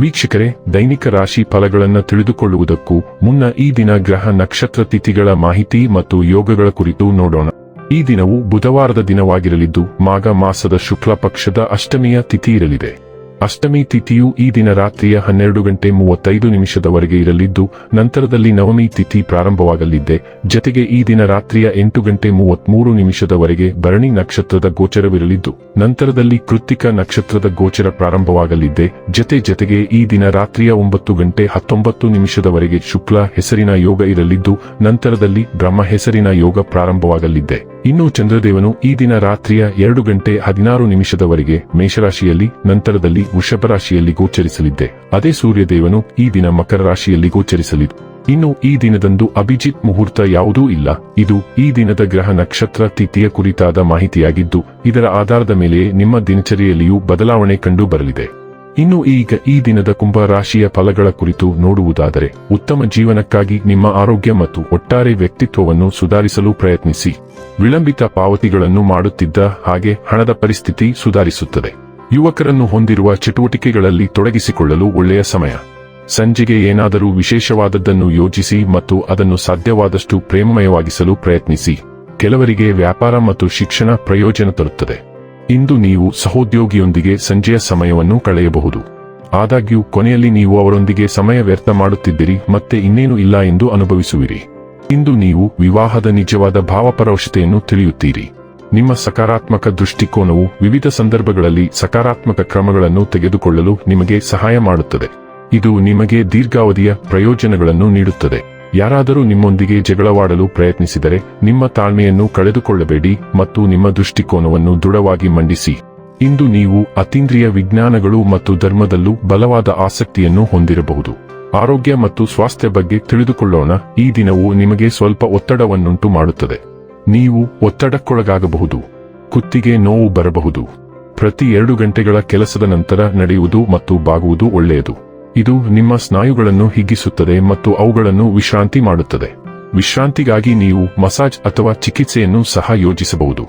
ವೀಕ್ಷಕರೇ, ದೈನಿಕ ರಾಶಿ ಫಲಗಳನ್ನು ತಿಳಿದುಕೊಳ್ಳುವುದಕ್ಕೂ ಮುನ್ನ ಈ ದಿನ ಗ್ರಹ ನಕ್ಷತ್ರ ತಿಥಿಗಳ ಮಾಹಿತಿ ಮತ್ತು ಯೋಗಗಳ ಕುರಿತು ನೋಡೋಣ. ಈ ದಿನವು ಬುಧವಾರದ ದಿನವಾಗಿರಲಿದ್ದು, ಮಾಘ ಮಾಸದ ಶುಕ್ಲ ಪಕ್ಷದ ಅಷ್ಟಮಿಯ ತಿಥಿ ಇರಲಿದೆ. ಅಷ್ಟಮಿ ತಿಥಿಯು ಈ ದಿನ ರಾತ್ರಿಯ ಹನ್ನೆರಡು ಗಂಟೆ ಮೂವತ್ತೈದು ನಿಮಿಷದವರೆಗೆ ಇರಲಿದ್ದು, ನಂತರದಲ್ಲಿ ನವಮಿ ತಿಥಿ ಪ್ರಾರಂಭವಾಗಲಿದ್ದೆ. ಜತೆಗೆ ಈ ದಿನ ರಾತ್ರಿಯ ಎಂಟು ಗಂಟೆ ಮೂವತ್ಮೂರು ನಿಮಿಷದವರೆಗೆ ಭರಣಿ ನಕ್ಷತ್ರದ ಗೋಚರವಿರಲಿದ್ದು, ನಂತರದಲ್ಲಿ ಕೃತ್ತಿಕ ನಕ್ಷತ್ರದ ಗೋಚರ ಪ್ರಾರಂಭವಾಗಲಿದ್ದೆ. ಜತೆ ಜತೆಗೆ ಈ ದಿನ ರಾತ್ರಿಯ ಒಂಬತ್ತು ಗಂಟೆ ಹತ್ತೊಂಬತ್ತು ನಿಮಿಷದವರೆಗೆ ಶುಕ್ಲ ಹೆಸರಿನ ಯೋಗ ಇರಲಿದ್ದು, ನಂತರದಲ್ಲಿ ಬ್ರಹ್ಮ ಹೆಸರಿನ ಯೋಗ ಪ್ರಾರಂಭವಾಗಲಿದ್ದೆ. ಇನ್ನು ಚಂದ್ರದೇವನು ಈ ದಿನ ರಾತ್ರಿಯ ಎರಡು ಗಂಟೆ ಹದಿನಾರು ನಿಮಿಷದವರೆಗೆ ಮೇಷರಾಶಿಯಲ್ಲಿ, ನಂತರದಲ್ಲಿ ವೃಷಭ ರಾಶಿಯಲ್ಲಿ ಗೋಚರಿಸಲಿದ್ದೆ. ಅದೇ ಸೂರ್ಯದೇವನು ಈ ದಿನ ಮಕರ ರಾಶಿಯಲ್ಲಿ ಗೋಚರಿಸಲಿದ್ದು. ಇನ್ನು ಈ ದಿನದಂದು ಅಭಿಜಿತ್ ಮುಹೂರ್ತ ಯಾವುದೂ ಇಲ್ಲ. ಇದು ಈ ದಿನದ ಗ್ರಹ ನಕ್ಷತ್ರ ತಿಥಿಯ ಕುರಿತಾದ ಮಾಹಿತಿಯಾಗಿದ್ದು, ಇದರ ಆಧಾರದ ಮೇಲೆಯೇ ನಿಮ್ಮ ದಿನಚರಿಯಲ್ಲಿಯೂ ಬದಲಾವಣೆ ಕಂಡು ಬರಲಿದೆ. ಇನ್ನು ಈಗ ಈ ದಿನದ ಕುಂಭ ರಾಶಿಯ ಫಲಗಳ ಕುರಿತು ನೋಡುವುದಾದರೆ, ಉತ್ತಮ ಜೀವನಕ್ಕಾಗಿ ನಿಮ್ಮ ಆರೋಗ್ಯ ಮತ್ತು ಒಟ್ಟಾರೆ ವ್ಯಕ್ತಿತ್ವವನ್ನು ಸುಧಾರಿಸಲು ಪ್ರಯತ್ನಿಸಿ. ವಿಳಂಬಿತ ಪಾವತಿಗಳನ್ನು ಮಾಡುತ್ತಿದ್ದ ಹಾಗೆ ಹಣದ ಪರಿಸ್ಥಿತಿ ಸುಧಾರಿಸುತ್ತದೆ. ಯುವಕರನ್ನು ಹೊಂದಿರುವ ಚಟುವಟಿಕೆಗಳಲ್ಲಿ ತೊಡಗಿಸಿಕೊಳ್ಳಲು ಒಳ್ಳೆಯ ಸಮಯ. ಸಂಜೆಗೆ ಏನಾದರೂ ವಿಶೇಷವಾದದ್ದನ್ನು ಯೋಜಿಸಿ ಮತ್ತು ಅದನ್ನು ಸಾಧ್ಯವಾದಷ್ಟು ಪ್ರೇಮಮಯವಾಗಿಸಲು ಪ್ರಯತ್ನಿಸಿ. ಕೆಲವರಿಗೆ ವ್ಯಾಪಾರ ಮತ್ತು ಶಿಕ್ಷಣ ಪ್ರಯೋಜನ ತರುತ್ತದೆ. ಇಂದು ನೀವು ಸಹೋದ್ಯೋಗಿಯೊಂದಿಗೆ ಸಂಜೆಯ ಸಮಯವನ್ನು ಕಳೆಯಬಹುದು. ಆದಾಗ್ಯೂ, ಕೊನೆಯಲ್ಲಿ ನೀವು ಅವರೊಂದಿಗೆ ಸಮಯ ವ್ಯರ್ಥ ಮಾಡುತ್ತಿದ್ದೀರಿ ಮತ್ತೆ ಇನ್ನೇನು ಇಲ್ಲ ಎಂದು ಅನುಭವಿಸುವಿರಿ. ಇಂದು ನೀವು ವಿವಾಹದ ನಿಜವಾದ ಭಾವಪರವಶತೆಯನ್ನು ತಿಳಿಯುತ್ತೀರಿ. ನಿಮ್ಮ ಸಕಾರಾತ್ಮಕ ದೃಷ್ಟಿಕೋನವು ವಿವಿಧ ಸಂದರ್ಭಗಳಲ್ಲಿ ಸಕಾರಾತ್ಮಕ ಕ್ರಮಗಳನ್ನು ತೆಗೆದುಕೊಳ್ಳಲು ನಿಮಗೆ ಸಹಾಯ ಮಾಡುತ್ತದೆ. ಇದು ನಿಮಗೆ ದೀರ್ಘಾವಧಿಯ ಪ್ರಯೋಜನಗಳನ್ನು ನೀಡುತ್ತದೆ. ಯಾರಾದರೂ ನಿಮ್ಮೊಂದಿಗೆ ಜಗಳವಾಡಲು ಪ್ರಯತ್ನಿಸಿದರೆ ನಿಮ್ಮ ತಾಳ್ಮೆಯನ್ನು ಕಳೆದುಕೊಳ್ಳಬೇಡಿ ಮತ್ತು ನಿಮ್ಮ ದೃಷ್ಟಿಕೋನವನ್ನು ದೃಢವಾಗಿ ಮಂಡಿಸಿ. ಇಂದು ನೀವು ಅತೀಂದ್ರಿಯ ವಿಜ್ಞಾನಗಳು ಮತ್ತು ಧರ್ಮದಲ್ಲೂ ಬಲವಾದ ಆಸಕ್ತಿಯನ್ನು ಹೊಂದಿರಬಹುದು. ಆರೋಗ್ಯ ಮತ್ತು ಸ್ವಾಸ್ಥ್ಯ ಬಗ್ಗೆ ತಿಳಿದುಕೊಳ್ಳೋಣ, ಈ ದಿನವು ನಿಮಗೆ ಸ್ವಲ್ಪ ಒತ್ತಡವನ್ನುಂಟು ಮಾಡುತ್ತದೆ. ನೀವು ಒತ್ತಡಕ್ಕೊಳಗಾಗಬಹುದು. ಕುತ್ತಿಗೆ ನೋವು ಬರಬಹುದು. ಪ್ರತಿ ಎರಡು ಗಂಟೆಗಳ ಕೆಲಸದ ನಂತರ ನಡೆಯುವುದು ಮತ್ತು ಬಾಗುವುದು ಒಳ್ಳೆಯದು. ಇದು ನಿಮ್ಮ ಸ್ನಾಯುಗಳನ್ನು ಹಿಗ್ಗಿಸುತ್ತದೆ ಮತ್ತು ಅವುಗಳನ್ನು ವಿಶ್ರಾಂತಿ ಮಾಡುತ್ತದೆ. ವಿಶ್ರಾಂತಿಗಾಗಿ ನೀವು ಮಸಾಜ್ ಅಥವಾ ಚಿಕಿತ್ಸೆಯನ್ನು ಸಹ ಯೋಜಿಸಬಹುದು.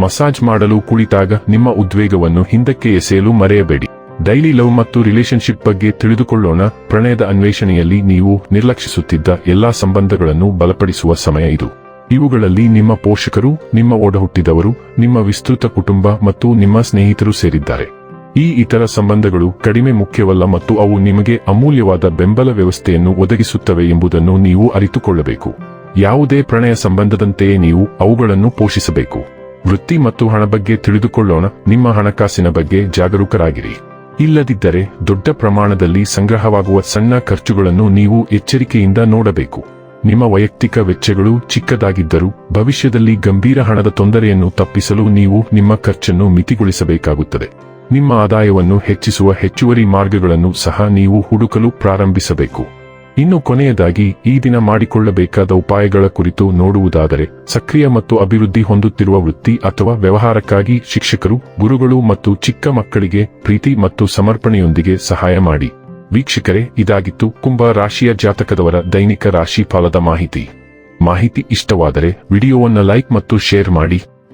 ಮಸಾಜ್ ಮಾಡಲು ಕುಳಿತಾಗ ನಿಮ್ಮ ಉದ್ವೇಗವನ್ನು ಹಿಂದಕ್ಕೆ ಎಸೆಯಲು ಮರೆಯಬೇಡಿ. ಡೈಲಿ ಲವ್ ಮತ್ತು ರಿಲೇಶನ್ಶಿಪ್ ಬಗ್ಗೆ ತಿಳಿದುಕೊಳ್ಳೋಣ. ಪ್ರಣಯದ ಅನ್ವೇಷಣೆಯಲ್ಲಿ ನೀವು ನಿರ್ಲಕ್ಷಿಸುತ್ತಿದ್ದ ಎಲ್ಲಾ ಸಂಬಂಧಗಳನ್ನು ಬಲಪಡಿಸುವ ಸಮಯ ಇದು. ಇವುಗಳಲ್ಲಿ ನಿಮ್ಮ ಪೋಷಕರು, ನಿಮ್ಮ ಒಡಹುಟ್ಟಿದವರು, ನಿಮ್ಮ ವಿಸ್ತೃತ ಕುಟುಂಬ ಮತ್ತು ನಿಮ್ಮ ಸ್ನೇಹಿತರು ಸೇರಿದ್ದಾರೆ. ಈ ಇತರ ಸಂಬಂಧಗಳು ಕಡಿಮೆ ಮುಖ್ಯವಲ್ಲ ಮತ್ತು ಅವು ನಿಮಗೆ ಅಮೂಲ್ಯವಾದ ಬೆಂಬಲ ವ್ಯವಸ್ಥೆಯನ್ನು ಒದಗಿಸುತ್ತವೆ ಎಂಬುದನ್ನು ನೀವು ಅರಿತುಕೊಳ್ಳಬೇಕು. ಯಾವುದೇ ಪ್ರಣಯ ಸಂಬಂಧದಂತೆಯೇ ನೀವು ಅವುಗಳನ್ನು ಪೋಷಿಸಬೇಕು. ವೃತ್ತಿ ಮತ್ತು ಹಣ ಬಗ್ಗೆ ತಿಳಿದುಕೊಳ್ಳೋಣ. ನಿಮ್ಮ ಹಣಕಾಸಿನ ಬಗ್ಗೆ ಜಾಗರೂಕರಾಗಿರಿ. ಇಲ್ಲದಿದ್ದರೆ ದೊಡ್ಡ ಪ್ರಮಾಣದಲ್ಲಿ ಸಂಗ್ರಹವಾಗುವ ಸಣ್ಣ ಖರ್ಚುಗಳನ್ನು ನೀವು ಎಚ್ಚರಿಕೆಯಿಂದ ನೋಡಬೇಕು. ನಿಮ್ಮ ವೈಯಕ್ತಿಕ ವೆಚ್ಚಗಳು ಚಿಕ್ಕದಾಗಿದ್ದರೂ ಭವಿಷ್ಯದಲ್ಲಿ ಗಂಭೀರ ಹಣದ ತೊಂದರೆಯನ್ನು ತಪ್ಪಿಸಲು ನೀವು ನಿಮ್ಮ ಖರ್ಚನ್ನು ಮಿತಿಗೊಳಿಸಬೇಕಾಗುತ್ತದೆ. ನಿಮ್ಮ ಆದಾಯವನ್ನು ಹೆಚ್ಚಿಸುವ ಹೆಚ್ಚುವರಿ ಮಾರ್ಗಗಳನ್ನು ಸಹ ನೀವು ಹುಡುಕಲು ಪ್ರಾರಂಭಿಸಬೇಕು. ಇನ್ನು ಕೊನೆಯದಾಗಿ, ಈ ದಿನ ಮಾಡಿಕೊಳ್ಳಬೇಕಾದ ಉಪಾಯಗಳ ಕುರಿತು ನೋಡುವುದಾದರೆ, ಸಕ್ರಿಯ ಮತ್ತು ಅಭಿವೃದ್ಧಿ ಹೊಂದುತ್ತಿರುವ ವೃತ್ತಿ ಅಥವಾ ವ್ಯವಹಾರಕ್ಕಾಗಿ ಶಿಕ್ಷಕರು, ಗುರುಗಳು ಮತ್ತು ಚಿಕ್ಕ ಮಕ್ಕಳಿಗೆ ಪ್ರೀತಿ ಮತ್ತು ಸಮರ್ಪಣೆಯೊಂದಿಗೆ ಸಹಾಯ ಮಾಡಿ. ವೀಕ್ಷಕರೇ, ಇದಾಗಿತ್ತು ಕುಂಭ ರಾಶಿಯ ಜಾತಕದವರ ದೈನಿಕ ರಾಶಿ ಫಲದ ಮಾಹಿತಿ. ಮಾಹಿತಿ ಇಷ್ಟವಾದರೆ, ವಿಡಿಯೋವನ್ನು ಲೈಕ್ ಮತ್ತು ಶೇರ್ ಮಾಡಿ.